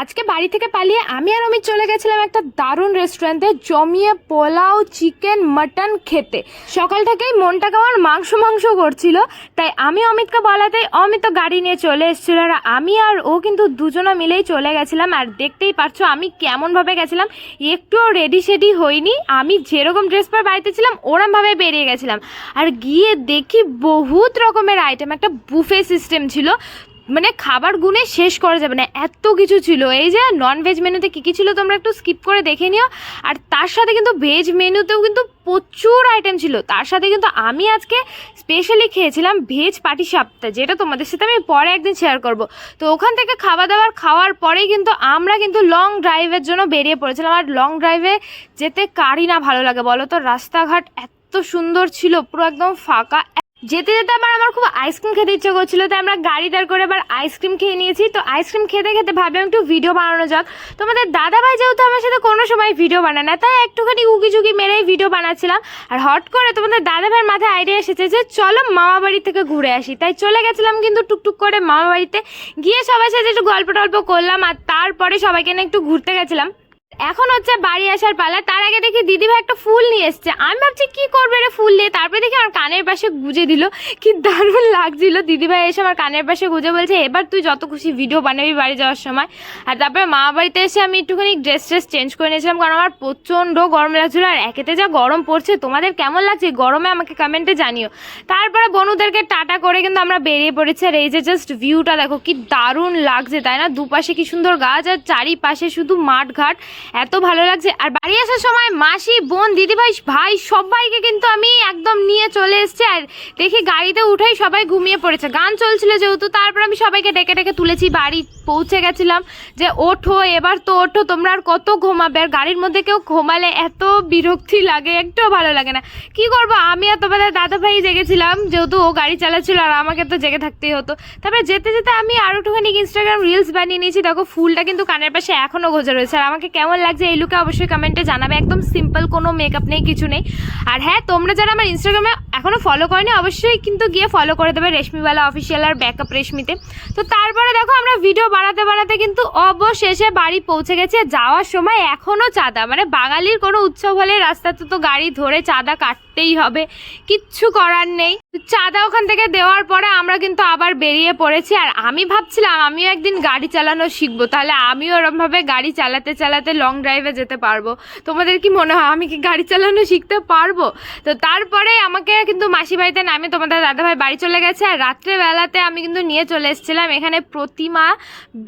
আজকে বাড়ি থেকে পালিয়ে আমি আর অমিত চলে গেছিলাম একটা দারুণ রেস্টুরেন্টে জমিয়ে পোলাও চিকেন মাটন খেতে। সকাল থেকেই মনটা কেমন মাংস মাংস করছিল, তাই আমি অমিতকে বলাতেই অমিত তো গাড়ি নিয়ে চলে এসেছিল আর আমি আর ও কিন্তু দুজনে মিলেই চলে গেছিলাম। আর দেখতেই পারছ আমি কেমনভাবে গেছিলাম, একটুও রেডি সেডি হইনি। আমি যেরকম ড্রেস পরে বাড়িতে ছিলাম, ওরমভাবে বেরিয়ে গেছিলাম। আর গিয়ে দেখি বহুত রকমের আইটেম একটা বুফে সিস্টেম ছিল। মানে খাবার গুনে শেষ করা যাবে না। এত কিছু ছিল। এই যে নন ভেজ মেনুতে কী কী ছিল তোমরা একটু স্কিপ করে দেখে নিও। আর তার সাথে কিন্তু ভেজ মেনুতেও কিন্তু প্রচুর আইটেম ছিল। তার সাথে কিন্তু আমি আজকে স্পেশালি খেয়েছিলাম ভেজ পাটি সাপ্তাহ যেটা তোমাদের সাথে আমি পরে একদিন শেয়ার করব। তো ওখান থেকে খাওয়া দাওয়ার খাওয়ার পরেই কিন্তু আমরা কিন্তু লং ড্রাইভের জন্য বেরিয়ে পড়েছিলাম। আর লং ড্রাইভে যেতে কারই না ভালো লাগে বলো তো? রাস্তাঘাট এত সুন্দর ছিল, পুরো একদম ফাঁকা। যেতে যেতে আবার আমার খুব আইসক্রিম খেতে ইচ্ছে করছিল, তাই আমরা গাড়ি দাঁড় করে আবার আইসক্রিম খেয়ে নিয়েছি। তো আইসক্রিম খেতে খেতে ভাবলাম একটু ভিডিও বানানো যাক। তোমাদের দাদাভাই যেহেতু আমার সাথে কোনো সময় ভিডিও বানায় না, তাই একটুখানি উকি ঝুঁকি মেরেই ভিডিও বানাচ্ছিলাম। আর হট করে তোমাদের দাদাভাইয়ের মাথায় আইডিয়া এসেছে যে চলো মামা বাড়ি থেকে ঘুরে আসি। তাই চলে গেছিলাম কিন্তু টুকটুক করে মামা বাড়িতে। গিয়ে সবার সাথে একটু গল্প টল্প করলাম আর তারপরে সবাইকে নিয়ে একটু ঘুরতে গেছিলাম। এখন হচ্ছে বাড়ি আসার পালা, তার আগে দেখি দিদিভাই একটা ফুল নিয়ে এসছে। আমি ভাবছি, কি করবে রে ফুল নিয়ে? তারপরে দেখি আমার কানের পাশে গুজে দিল। কি দারুণ লাগছিল। দিদিভাই এসে আমার কানের পাশে গুজে বলছে, এবার তুই যত খুশি ভিডিও বানাবি বাড়ি যাওয়ার সময়। আর তারপরে মা বাড়িতে এসে আমি একটুখানি ড্রেস ট্রেস চেঞ্জ করে নিয়েছিলাম, কারণ আমার প্রচণ্ড গরম লাগছিল। আর একেতে যা গরম পড়ছে, তোমাদের কেমন লাগছে? গরমে আমাকে কমেন্টে জানিও। তারপরে বনুদেরকে টাটা করে কিন্তু আমরা বেরিয়ে পড়েছি। আর এই যে জাস্ট ভিউটা দেখো, কি দারুণ লাগছে, তাই না? দুপাশে কি সুন্দর গাছ, আর চারিপাশে শুধু মাঠ ঘাট এত ভালো লাগছে। আর বাড়ি আসার সময় মাসি, বোন, দিদিভাই, ভাই সবাইকে কিন্তু আমি একদম নিয়ে চলে এসেছি। আর দেখি গাড়িতে উঠেই সবাই ঘুমিয়ে পড়েছে। গান চলছিল যেহেতু, তারপর আমি সবাইকে ডেকে ডেকে তুলেছি, বাড়ি পৌঁছে গেছিলাম যে, ওঠো, এবার তো ওঠো, তোমরা আর কত ঘুমাবে? আর গাড়ির মধ্যে কেউ ঘুমালে এত বিরক্তি লাগে, একটুও ভালো লাগে না। কি করব? আমি আর তোমাদের দাদা ভাই জেগেছিলাম, যেহেতু ও গাড়ি চালাচ্ছিল আর আমাকে তো জেগে থাকতেই হতো। তারপরে যেতে যেতে আমি আরও একটুখানি ইনস্টাগ্রাম রিলস বানিয়ে নিয়েছি। দেখো, ফুলটা কিন্তু কানের পাশে এখনও গোজা রয়েছে। আর আমাকে কেমন লাগছে এই লুকে অবশ্যই কমেন্টে জানাবে। একদম সিম্পল কোনো মেকআপ নেই, কিছু নেই। আর হ্যাঁ তোমরা যারা আমার ইনস্টাগ্রামে এখনও ফলো করেনি, অবশ্যই কিন্তু গিয়ে ফলো করে দেবে রেশমিওয়ালা অফিসিয়াল আর ব্যাকআপ রেশমিতে তো তারপরে দেখো, আমরা ভিডিও বানাতে বানাতে কিন্তু অবশেষে বাড়ি পৌঁছে গেছে। যাওয়ার সময় এখনও চাঁদা। মানে বাঙালির কোনো উৎসব হলে রাস্তাতে তো গাড়ি ধরে চাঁদা কাটতেই হবে। কিচ্ছু করার নেই। চাঁদা ওখান থেকে দেওয়ার পরে আমরা কিন্তু আবার বেরিয়ে পড়েছি। আর আমি ভাবছিলাম, আমিও একদিন গাড়ি চালানো শিখব। তাহলে আমিও ওরমভাবে গাড়ি চালাতে চালাতে লং ড্রাইভে যেতে পারব। তোমাদের কি মনে হয় আমি কি গাড়ি চালানো শিখতে পারব? তো তারপরে আমাকে কিন্তু মাসি বাড়িতে নামে তোমাদের দাদাভাই বাড়ি চলে গেছে। আর রাত্রেবেলাতে আমি কিন্তু নিয়ে চলে এসেছিলাম এখানে প্রতিমা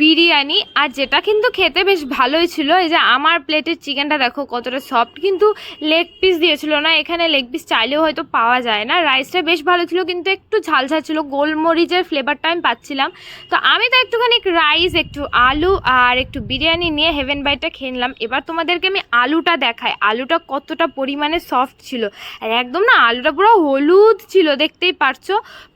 বিরিয়ানি। আর যেটা কিন্তু খেতে বেশ ভালোই ছিল, এই যে আমার প্লেটের চিকেনটা দেখো কতটা সফট কিন্তু লেগ পিস দিয়েছিল না, এখানে লেগ পিস চাইলেও হয়তো পাওয়া যায় না। রাইসটা বেশ ভালো ছিল, কিন্তু একটু ঝাল ছিল। গোলমরিচের ফ্লেভারটা আমি পাচ্ছিলাম। তো আমি তো একটুখানি রাইস একটু আলু আর একটু বিরিয়ানি নিয়ে হেভেন বাইটটা খেয়ে নিলাম। এবার তোমাদেরকে আমি আলুটা দেখাই। আলুটা কতটা পরিমাণে সফট ছিল। আর একদম না, আলুটা পুরো হলুদ ছিল, দেখতেই পারছ?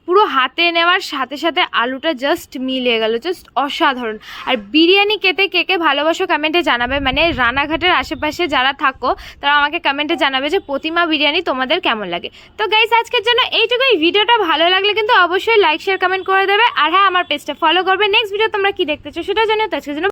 পুরো হাতে নেওয়ার সাথে সাথে আলুটা জাস্ট মিলে গেল জাস্ট অসাধারণ। আর বিরিয়ানি খেতে কে কে ভালোবাসো কমেন্টে জানাবে। মানে রানাঘাটের আশেপাশে যারা থাকো, তারা আমাকে কমেন্টে জানাবে যে প্রতিমা বিরিয়ানি তোমাদের কেমন লাগে। তো গাইস আজকের জন্য এইটুকুই। ভিডিওটা ভালো লাগলে কিন্তু অবশ্যই লাইক শেয়ার কমেন্ট করে দেবে। আর হ্যাঁ আমার পেজটা ফলো করবে। নেক্সট ভিডিও তোমরা কি দেখতে চাও সেটা জানিও। তো আজকের জন্য